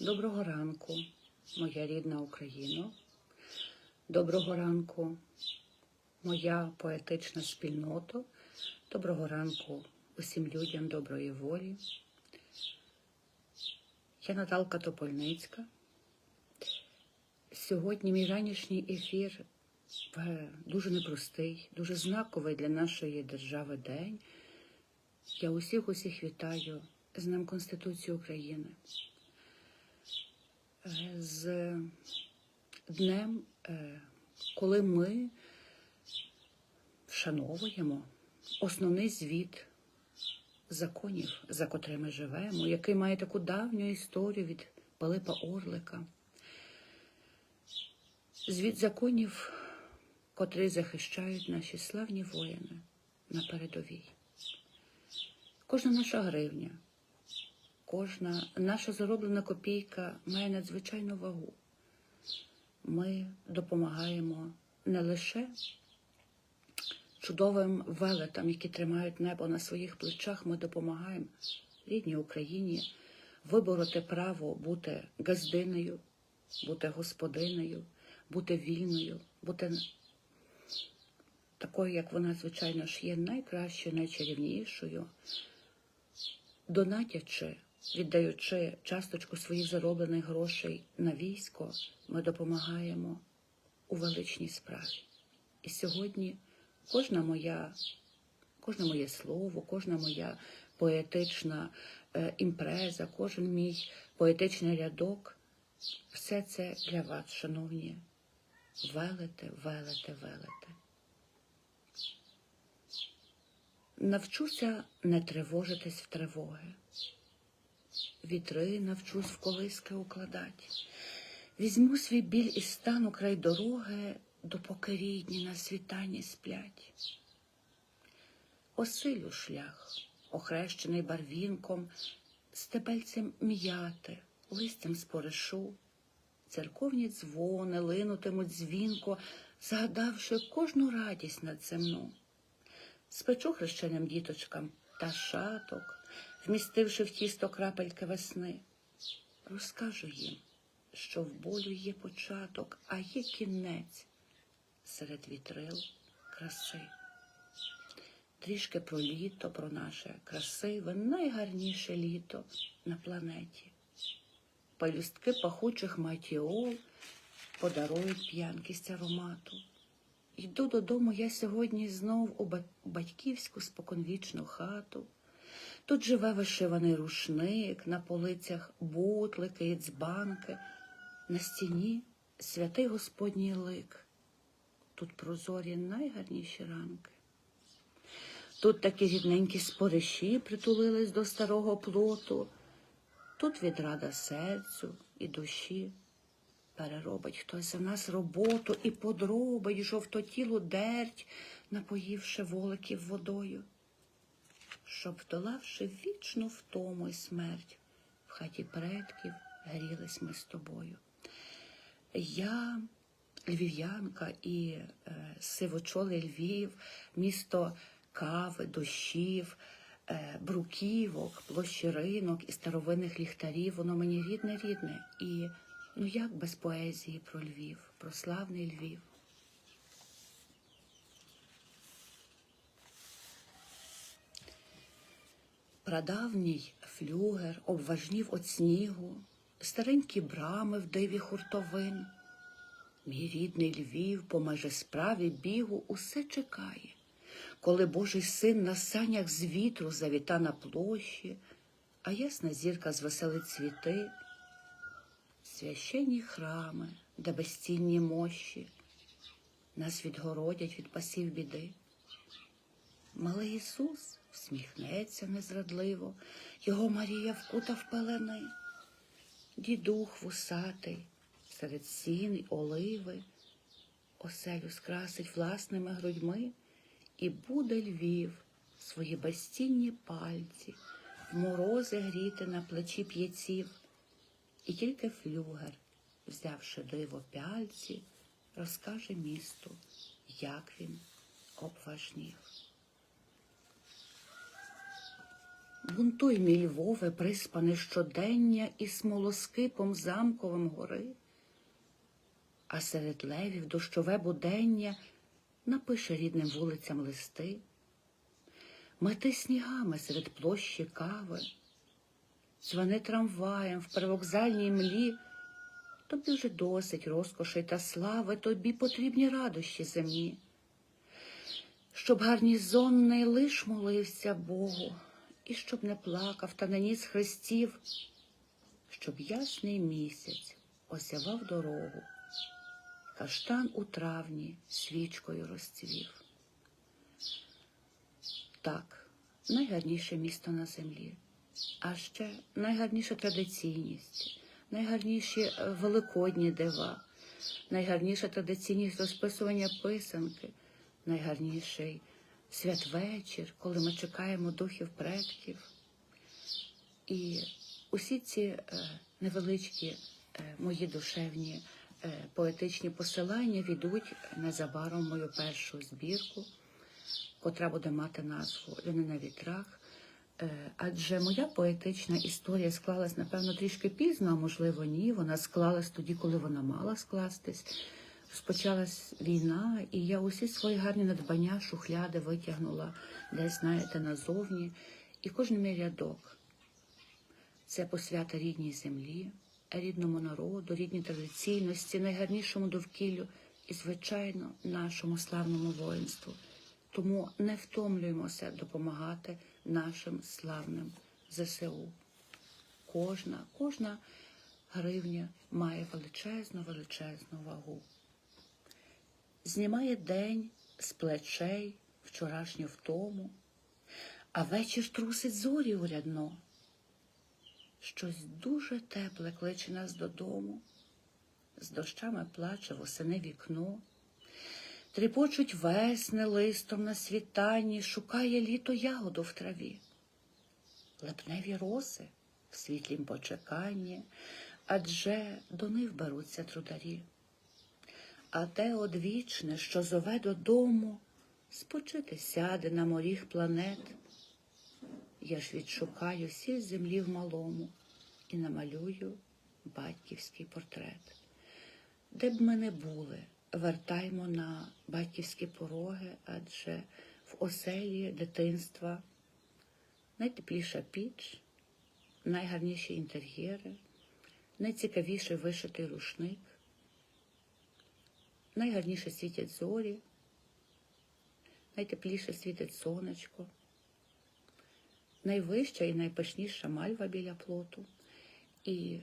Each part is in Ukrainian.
Доброго ранку, моя рідна Україна. Доброго ранку, моя поетична спільнота. Доброго ранку усім людям доброї волі. Я Наталка Топольницька. Сьогодні мій ранішній ефір дуже непростий, дуже знаковий для нашої держави день. Я усіх усіх вітаю з Днем Конституції України. З днем, е, коли ми вшановуємо основний звіт законів, за котрими живемо, який має таку давню історію від Пилипа Орлика. Звіт законів, котрі захищають наші славні воїни на передовій. Кожна наша гривня, кожна наша зароблена копійка має надзвичайну вагу. Ми допомагаємо не лише чудовим велетам, які тримають небо на своїх плечах, ми допомагаємо рідній Україні вибороти право бути газдинею, бути господинею, бути вільною, бути такою, як вона, звичайно ж, є найкращою, найчарівнішою, донатячи, віддаючи часточку своїх зароблених грошей на військо, ми допомагаємо у величній справі. І сьогодні кожна моя, кожне моє слово, кожна моя поетична е, імпреза, кожен мій поетичний рядок, все це для вас, шановні, велете, велете, велете. Навчуся не тривожитись в тривоги. Вітри навчусь в колиски укладать. Візьму свій біль і стану край дороги, допоки рідні на світанні сплять. Осилю шлях, охрещений барвінком, стебельцем м'яти, листям споришу. Церковні дзвони линутимуть дзвінко, згадавши кожну радість надземну. Спечу хрещеним діточкам та шаток, вмістивши в тісто крапельки весни. Розкажу їм, що в болю є початок, а є кінець серед вітрил краси. Трішки про літо, про наше красиве, найгарніше літо на планеті. Пелюстки пахучих матіол подарують п'янкість аромату. Йду додому я сьогодні знов у батьківську споконвічну хату. Тут живе вишиваний рушник, на полицях бутлики і дзбанки, на стіні святий Господній лик. Тут прозорі найгарніші ранки. Тут такі рідненькі спориші притулились до старого плоту. Тут відрада серцю і душі. Переробить хтось за нас роботу і подробить жовтотілу дерть, напоївши воликів водою, щоб, вдолавши вічну втому й смерть, в хаті предків грілись ми з тобою. Я львів'янка і е, сивочолий Львів, місто кави, дощів, е, бруківок, площі ринок і старовинних ліхтарів, воно мені рідне рідне. І ну як без поезії про Львів, про славний Львів. Прадавній флюгер обважнів от снігу, старенькі брами в диві хуртовин. Мій рідний Львів по майже справі бігу усе чекає, коли Божий син на санях з вітру завіта на площі, а ясна зірка звеселить цвіти, священні храми, де безцінні мощі, нас відгородять від пасів біди. Малий Ісус всміхнеться незрадливо, його Марія вкута в пелени. Дідух вусатий, серед сін й оливи, оселю скрасить власними грудьми, і буде Львів свої безцінні пальці, в морози гріти на плечі п'єців, і тільки флюгер, взявши диво пяльці, розкаже місту, як він обважнів. Бунтуй, мій Львове, приспане щодення і смолоскипом замковим гори, а серед левів дощове будення напише рідним вулицям листи, мети снігами серед площі кави, дзвони трамваєм в привокзальній млі, тобі вже досить розкошей та слави, тобі потрібні радощі земні щоб гарнізон не лиш молився Богу, і щоб не плакав та не ніс хрестів, щоб ясний місяць осявав дорогу, каштан у травні свічкою розцвів. Так, найгарніше місто на землі, а ще найгарніша традиційність, найгарніші е, великодні дива, найгарніша традиційність розписування писанки найгарніший святвечір, коли ми чекаємо духів предків. І усі ці е, невеличкі е, мої душевні е, поетичні посилання відуть незабаром мою першу збірку, котра буде мати назву Люди на вітрах. Адже моя поетична історія склалась, напевно, трішки пізно, а можливо, ні. Вона склалась тоді, коли вона мала скластись розпочалась війна, і я усі свої гарні надбання, шухляди витягнула десь, знаєте, назовні. І кожен мій рядок це посвята рідній землі, рідному народу, рідній традиційності, найгарнішому довкіллю і, звичайно, нашому славному воїнству. Тому не втомлюємося допомагати нашим славним ЗСУ. Кожна, кожна гривня має величезну, величезну вагу знімає день з плечей вчорашню втому, а вечір трусить зорі урядно. Щось дуже тепле кличе нас додому, з дощами плаче восени вікно, тріпочуть весни листом на світанні, шукає літо ягоду в траві, лепневі роси в світлім почеканні, адже до них беруться трударі а те одвічне, що зове додому, спочити сяде на моріх планет. Я ж відшукаю сіль землі в малому і намалюю батьківський портрет. Де б ми не були, вертаймо на батьківські пороги, адже в оселі дитинства найтепліша піч, найгарніші інтер'єри, найцікавіший вишитий рушник найгарніше світять зорі, найтепліше світить сонечко, найвища і найпишніша мальва біля плоту. І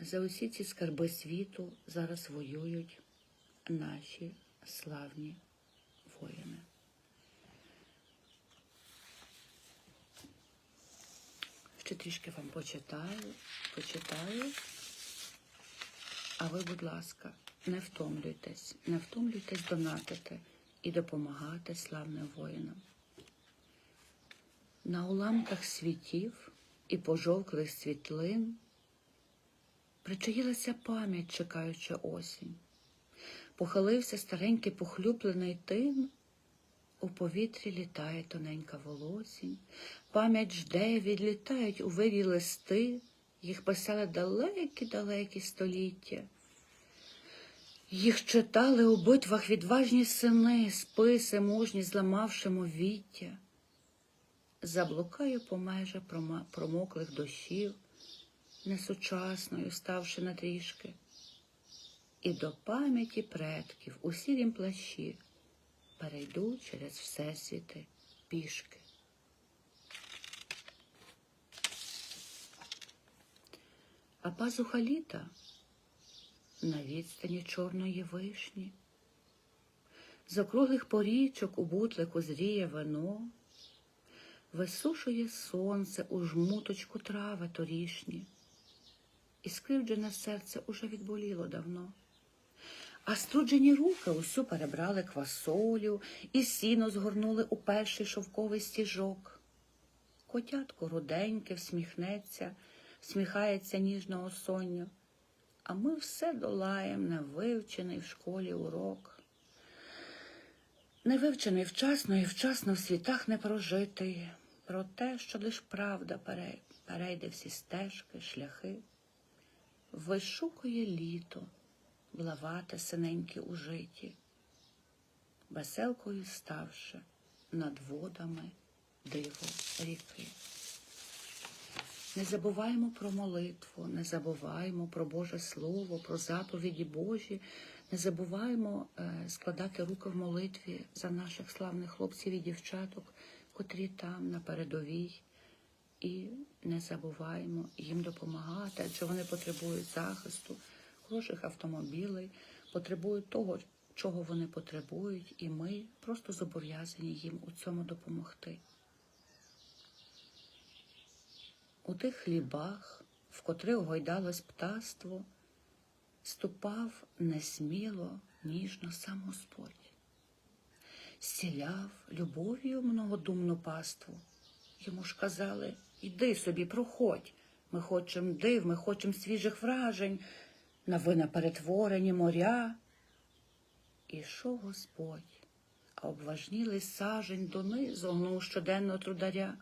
за усі ці скарби світу зараз воюють наші славні воїни. Ще трішки вам почитаю, почитаю. А ви, будь ласка, не втомлюйтесь, не втомлюйтесь донатити і допомагати славним воїнам. На уламках світів і пожовклих світлин причаїлася пам'ять, чекаючи осінь. Похилився старенький похлюплений тин, у повітрі літає тоненька волосінь, пам'ять жде, відлітають у вирі листи, їх писали далекі-далекі століття. Їх читали у битвах відважні сини, списи мужні, зламавши мовіття. Заблукаю по межах промоклих дощів, несучасною ставши на трішки, і до пам'яті предків у сірім плащі перейду через всесвіти пішки. А пазуха літа на відстані чорної вишні. З округлих порічок у бутлику зріє вино, висушує сонце у жмуточку трави торішні, і скривджене серце уже відболіло давно. А струджені руки усю перебрали квасолю і сіно згорнули у перший шовковий стіжок. Котятко руденьке всміхнеться, всміхається ніжно осонню а ми все долаєм невивчений в школі урок. Невивчений вчасно і вчасно в світах не прожитий, про те, що лиш правда перейде всі стежки, шляхи, вишукує літо, блавати синенькі у житі, веселкою ставши над водами диво ріки. Не забуваємо про молитву, не забуваємо про Боже Слово, про заповіді Божі, не забуваємо е, складати руки в молитві за наших славних хлопців і дівчаток, котрі там на передовій. І не забуваємо їм допомагати, адже вони потребують захисту, хороших автомобілей, потребують того, чого вони потребують, і ми просто зобов'язані їм у цьому допомогти. У тих хлібах, в котрих гойдалось птаство, ступав несміло, ніжно сам Господь, зціляв любов'ю многодумну паству. Йому ж казали, іди собі, проходь, ми хочемо див, ми хочемо свіжих вражень, новина перетворені моря. Ішов Господь, а обважнілий сажень донизу гнув щоденного трударя.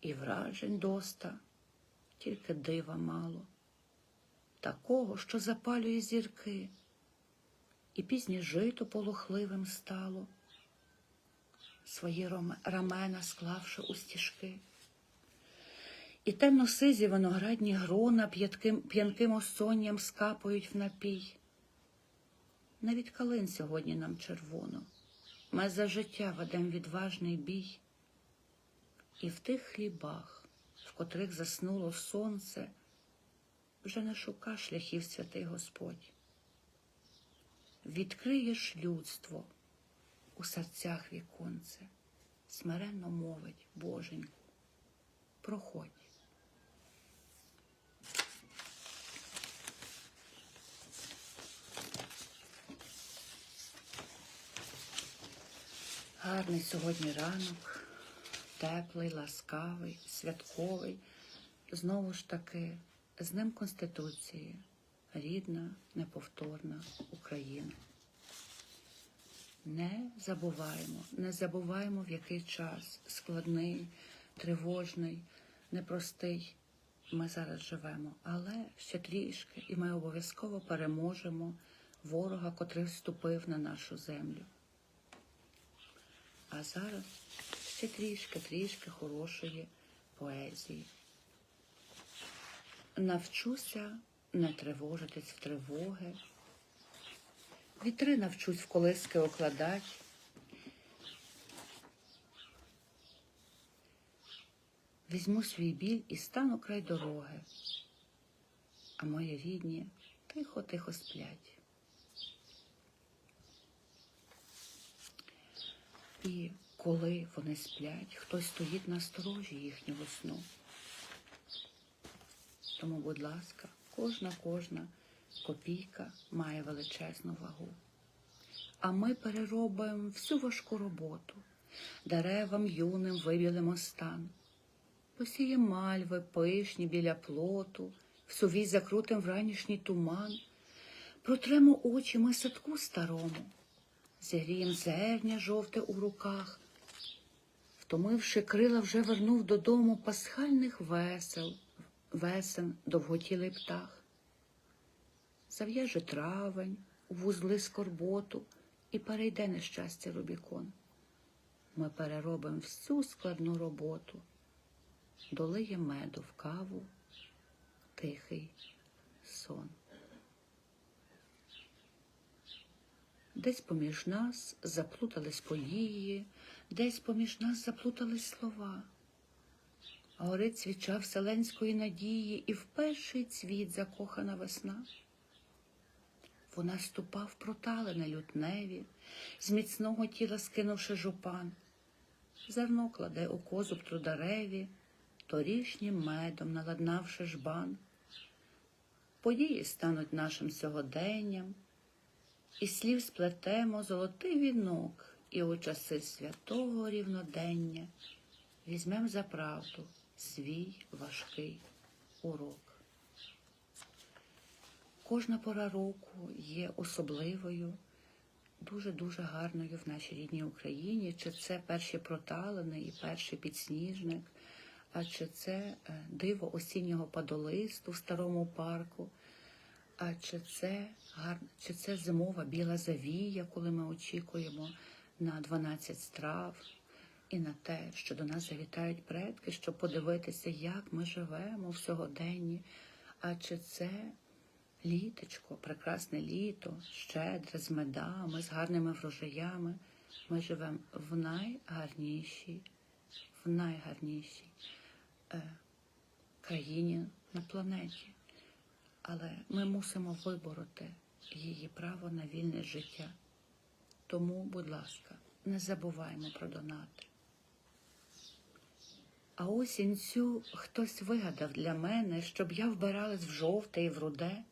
І вражень доста, тільки дива мало, такого, що запалює зірки, і пізнє жито полохливим стало, свої рамена склавши у стіжки. І темно-сизі виноградні грона п'ятким, п'янким осонням скапають в напій. Навіть калин сьогодні нам червоно, ми за життя ведем відважний бій. І в тих хлібах, в котрих заснуло сонце, вже не шука шляхів святий Господь. Відкриєш людство у серцях віконце, смиренно мовить Боженьку, проходь. Гарний сьогодні ранок, теплий, ласкавий, святковий. Знову ж таки, з Днем Конституції, рідна, неповторна Україна. Не забуваємо, не забуваємо, в який час складний, тривожний, непростий ми зараз живемо, але ще трішки, і ми обов'язково переможемо ворога, котрий вступив на нашу землю. А зараз ще трішки, трішки хорошої поезії. Навчуся не тривожитись в тривоги. Вітри навчусь в колиски окладать. Візьму свій біль і стану край дороги, а мої рідні тихо-тихо сплять. І коли вони сплять, хтось стоїть на сторожі їхнього сну. Тому, будь ласка, кожна кожна копійка має величезну вагу. А ми переробимо всю важку роботу, деревам юним вибілимо стан. Посіємо мальви, пишні біля плоту, в сувій закрутим вранішній туман, протремо очі ми садку старому, зігрієм зерня жовте у руках, втомивши крила, вже вернув додому пасхальних весел, весен довготілий птах. Зав'яже травень у вузли скорботу і перейде нещастя Рубікон. Ми переробимо всю складну роботу, долиє меду в каву, тихий сон. Десь поміж нас заплутались події, десь поміж нас заплутались слова. Горить свіча вселенської надії, і в перший цвіт закохана весна. Вона ступа в проталини лютневі, з міцного тіла скинувши жупан. Зерно кладе у козуб трудареві, торішнім медом наладнавши жбан. Події стануть нашим сьогоденням, і слів сплетемо золотий вінок, і у часи святого рівнодення візьмем за правду свій важкий урок. Кожна пора року є особливою, дуже-дуже гарною в нашій рідній Україні, чи це перші проталини і перший підсніжник, а чи це е, диво осіннього падолисту в старому парку, а чи це гарна, чи це зимова біла завія, коли ми очікуємо на 12 страв і на те, що до нас завітають предки, щоб подивитися, як ми живемо в сьогоденні. А чи це літочко, прекрасне літо, щедре, з медами, з гарними врожаями. Ми живемо в найгарнішій, в найгарнішій е, країні на планеті. Але ми мусимо вибороти її право на вільне життя. Тому, будь ласка, не забуваємо про донати. А осінь цю хтось вигадав для мене, щоб я вбиралась в жовте і в руде,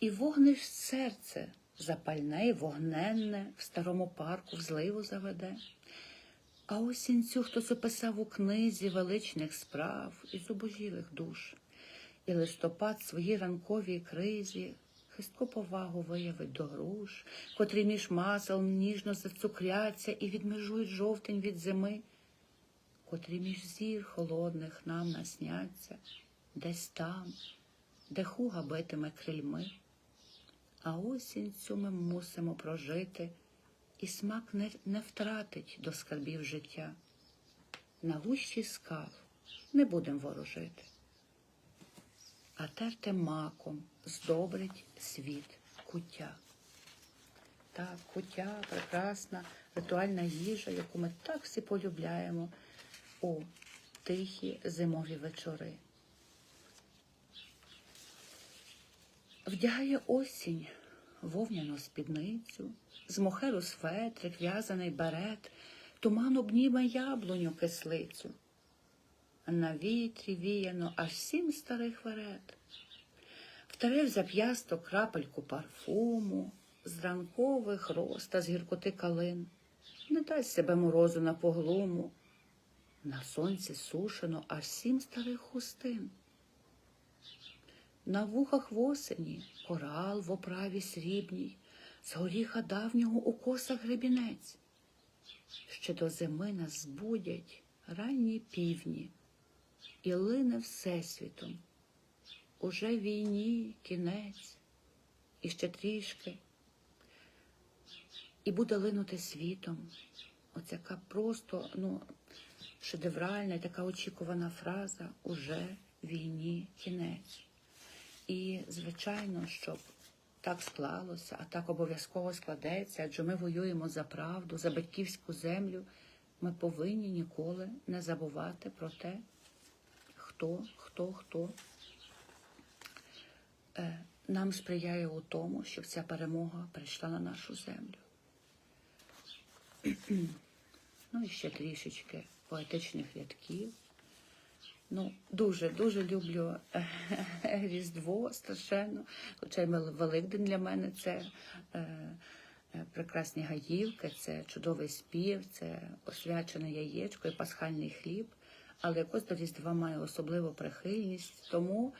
і вогниш серце запальне і вогненне в старому парку в зливу заведе. А осінь цю хтось описав у книзі величних справ і зубожілих душ, і листопад своїй ранковій кризі хистку повагу виявить до груш, котрі між масел ніжно зацукряться і відмежують жовтень від зими котрі між зір холодних нам насняться, десь там, де хуга битиме крильми. А осінь цю ми мусимо прожити, і смак не, не втратить до скарбів життя. На гущі скав не будем ворожити, а терте маком здобрить світ куття. Так, куття прекрасна ритуальна їжа, яку ми так всі полюбляємо у тихі зимові вечори. Вдягає осінь вовняну спідницю, з мохеру светрик, в'язаний берет, туман обніме яблуню кислицю. На вітрі віяно аж сім старих верет. Втарив зап'ясто крапельку парфуму, з ранкових роз та з гіркоти калин, не дасть себе морозу на поглуму. На сонці сушено аж сім старих хустин. На вухах в осені корал в оправі срібній, з горіха давнього у косах гребінець. Ще до зими нас збудять ранні півні, і лине всесвітом. Уже війні кінець, і ще трішки, і буде линути світом. Оцяка просто, ну шедевральна і така очікувана фраза уже війні кінець. І, звичайно, щоб так склалося, а так обов'язково складеться, адже ми воюємо за правду, за батьківську землю. Ми повинні ніколи не забувати про те, хто, хто, хто е, нам сприяє у тому, щоб ця перемога прийшла на нашу землю. Ну і ще трішечки поетичних рядків. Ну, дуже-дуже люблю е, Різдво страшенно. Хоча й Великдень для мене це е, прекрасні гаївки, це чудовий спів, це освячене яєчко і пасхальний хліб. Але якось до Різдва має особливу прихильність. Тому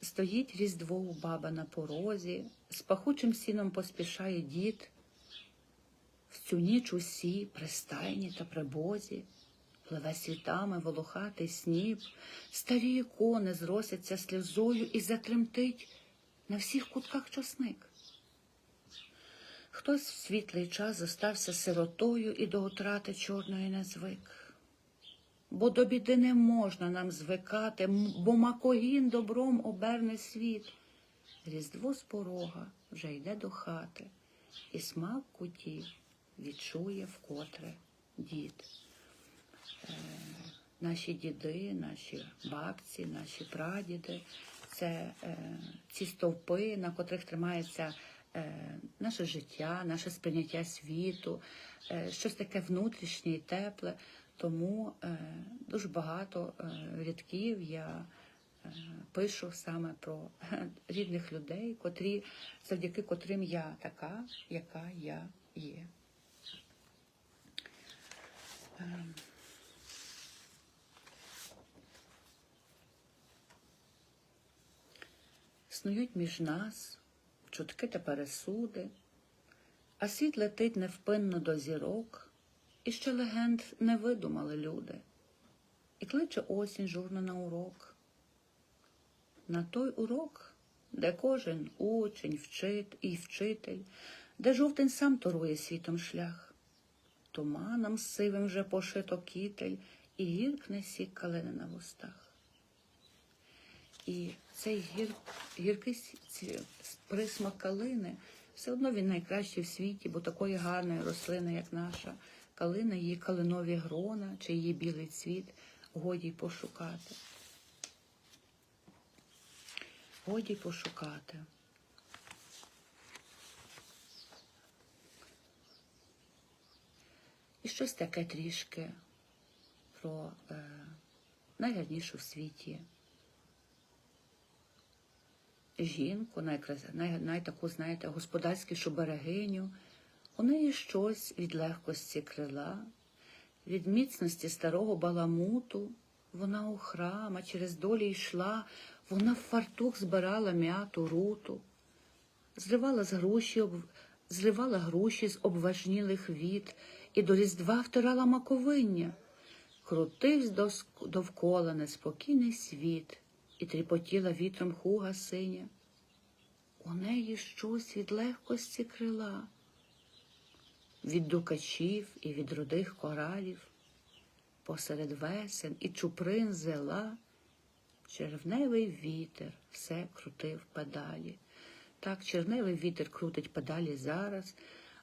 стоїть Різдво у баба на порозі, з пахучим сіном поспішає дід. В цю ніч усі пристайні та прибозі. Пливе світами волохатий сніп, старі ікони зросяться сльозою і затремтить на всіх кутках часник. Хтось в світлий час зостався сиротою і до утрати чорної не звик. Бо до біди не можна нам звикати, бо макогін добром оберне світ. Різдво з порога вже йде до хати, і смак куті відчує вкотре дід. Е, наші діди, наші бабці, наші прадіди, це е, ці стовпи, на котрих тримається е, наше життя, наше сприйняття світу, щось таке внутрішнє і тепле. Тому дуже багато рядків я пишу саме про рідних людей, котрі, завдяки котрим я така, яка я є. Ем, Снують між нас чутки та пересуди, А світ летить невпинно до зірок, і ще легенд не видумали люди. І кличе осінь журно на урок. На той урок, де кожен учень, вчит і вчитель, де жовтень сам торує світом шлях, туманом сивим вже пошито кітель, і гіркне сік калини на вустах. І цей гір, гіркий присмак калини все одно він найкращий в світі, бо такої гарної рослини, як наша калина, її калинові грона чи її білий цвіт, годі пошукати. Годі пошукати. І щось таке трішки про е, найгарнішу в світі жінку, найкрас... най... найтаку, знаєте, господарськішу берегиню. У неї щось від легкості крила, від міцності старого баламуту. Вона у храма через долі йшла, вона в фартух збирала м'яту руту, зривала з груші, об... зривала груші з обважнілих віт і до різдва втирала маковиння. Крутивсь доск- довкола неспокійний світ, і тріпотіла вітром хуга синя. У неї щось від легкості крила, від дукачів і від рудих коралів, посеред весен і чуприн зела, червневий вітер все крутив педалі. Так, червневий вітер крутить педалі зараз,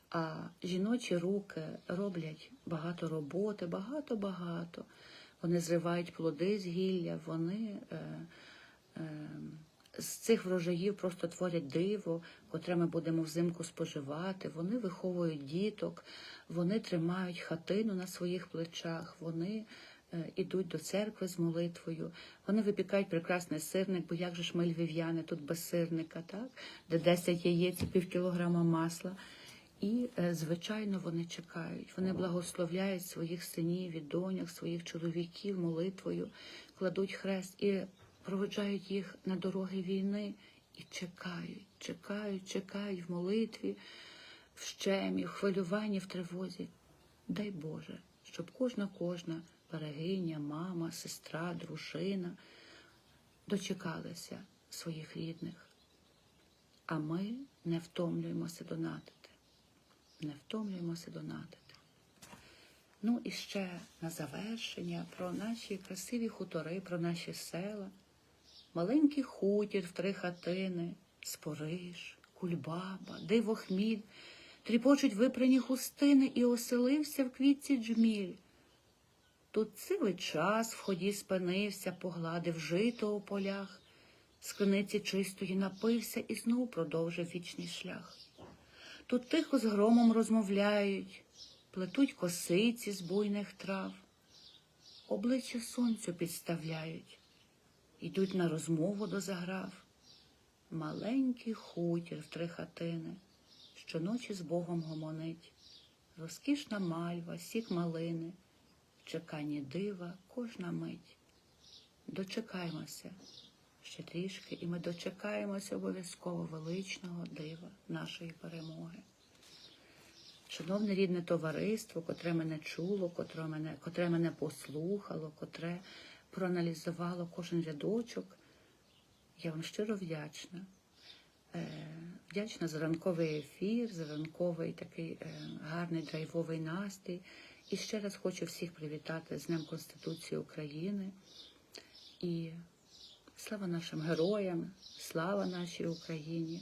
а жіночі руки роблять багато роботи, багато-багато. Вони зривають плоди з гілля, вони е, е, з цих врожаїв просто творять диво, котре ми будемо взимку споживати. Вони виховують діток, вони тримають хатину на своїх плечах, вони е, ідуть до церкви з молитвою, вони випікають прекрасний сирник, бо як же ж ми львів'яни тут без сирника, так? де 10 яєць і пів кілограма масла. І, е, звичайно, вони чекають. Вони благословляють своїх синів і доньок, своїх чоловіків молитвою, кладуть хрест і проводжають їх на дороги війни і чекають, чекають, чекають в молитві, в щемі, в хвилюванні, в тривозі. Дай Боже, щоб кожна кожна берегиня, мама, сестра, дружина дочекалася своїх рідних. А ми не втомлюємося донатити. Не втомлюємося донатити. Ну і ще на завершення про наші красиві хутори, про наші села. Маленький хутір в три хатини, Спориш, Кульбаба, Диво Хміль, тріпочуть випрані хустини і оселився в квітці джміль. Тут цілий час в ході спинився, погладив жито у полях, з криниці чистої напився і знов продовжив вічний шлях. Тут тихо з громом розмовляють, плетуть косиці з буйних трав, обличчя сонцю підставляють, йдуть на розмову до заграв. Маленький хутір в три хатини, щоночі з Богом гомонить, розкішна мальва, сік малини, в чеканні дива кожна мить. Дочекаймося ще трішки, і ми дочекаємося обов'язково величного дива нашої перемоги. Шановне рідне товариство, котре мене чуло, котре мене, котре мене послухало, котре проаналізувало кожен рядочок, я вам щиро вдячна. Е, Вдячна за ранковий ефір, за ранковий такий е, гарний драйвовий настрій. І ще раз хочу всіх привітати з Днем Конституції України. І слава нашим героям, слава нашій Україні.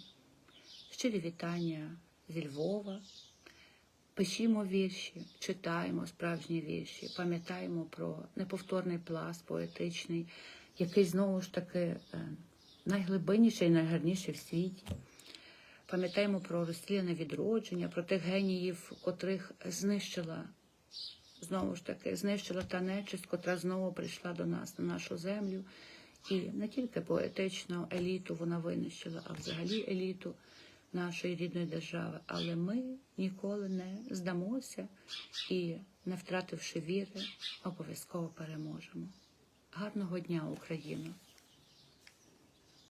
Щирі вітання зі Львова. Пишімо вірші, читаємо справжні вірші, пам'ятаємо про неповторний пласт поетичний, який знову ж таки е, найглибинніший і найгарніший в світі. Пам'ятаємо про розстріляне відродження, про тих геніїв, котрих знищила, знову ж таки, знищила та нечисть, котра знову прийшла до нас, на нашу землю. І не тільки поетичну еліту вона винищила, а взагалі еліту нашої рідної держави. Але ми ніколи не здамося і, не втративши віри, обов'язково переможемо. Гарного дня, Україно!